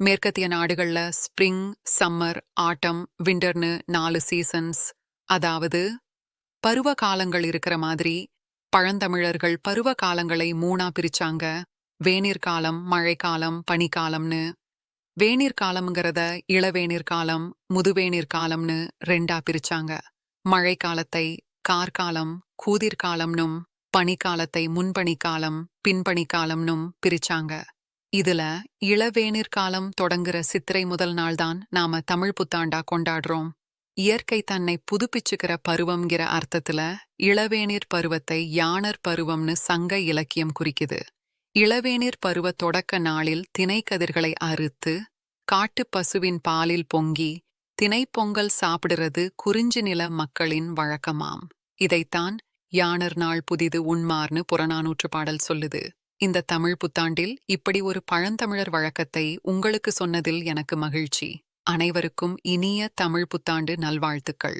மேற்கத்திய நாடுகள்ல spring summer ஆட்டம் விண்டர்னு நாலு சீசன்ஸ் அதாவது பருவ காலங்கள் இருக்கிற மாதிரி பழந்தமிழர்கள் பருவ காலங்களை மூணா பிரிச்சாங்க. வேநீர் காலம் மழைக்காலம் பனிக்காலம்னு வேநீர் காலம்ங்கிறத இளவேநீர் ரெண்டா பிரிச்சாங்க. மழைக்காலத்தை கார்காலம் கூதிர்காலம்னும் பனிக்காலத்தை முன்பனிக்காலம் பின்பனிக்காலம்னும் பிரிச்சாங்க. இதுல இளவேனிற் காலம் தொடங்குற சித்திரை முதல் நாள்தான் நாம தமிழ் புத்தாண்டா கொண்டாடுறோம். இயற்கை தன்னை புதுப்பிச்சுக்கிற பருவம்ங்கிற அர்த்தத்துல இளவேனிற் பருவத்தை யானர் பருவம்னு சங்க இலக்கியம் குறிக்குது. இளவேனிற் பருவ தொடக்க நாளில் திணைக்கதிர்களை அறுத்து காட்டுப் பசுவின் பாலில் பொங்கி திணைப்பொங்கல் சாப்பிடுறது குறிஞ்சி நில மக்களின் வழக்கமாம். இதைத்தான் யானர் நாள் புதிது உண்மார்னு புறநானூற்று பாடல் சொல்லுது. இந்த தமிழ் புத்தாண்டில் இப்படி ஒரு பழந்தமிழர் வழக்கத்தை உங்களுக்கு சொன்னதில் எனக்கு மகிழ்ச்சி. அனைவருக்கும் இனிய தமிழ் புத்தாண்டு நல்வாழ்த்துக்கள்.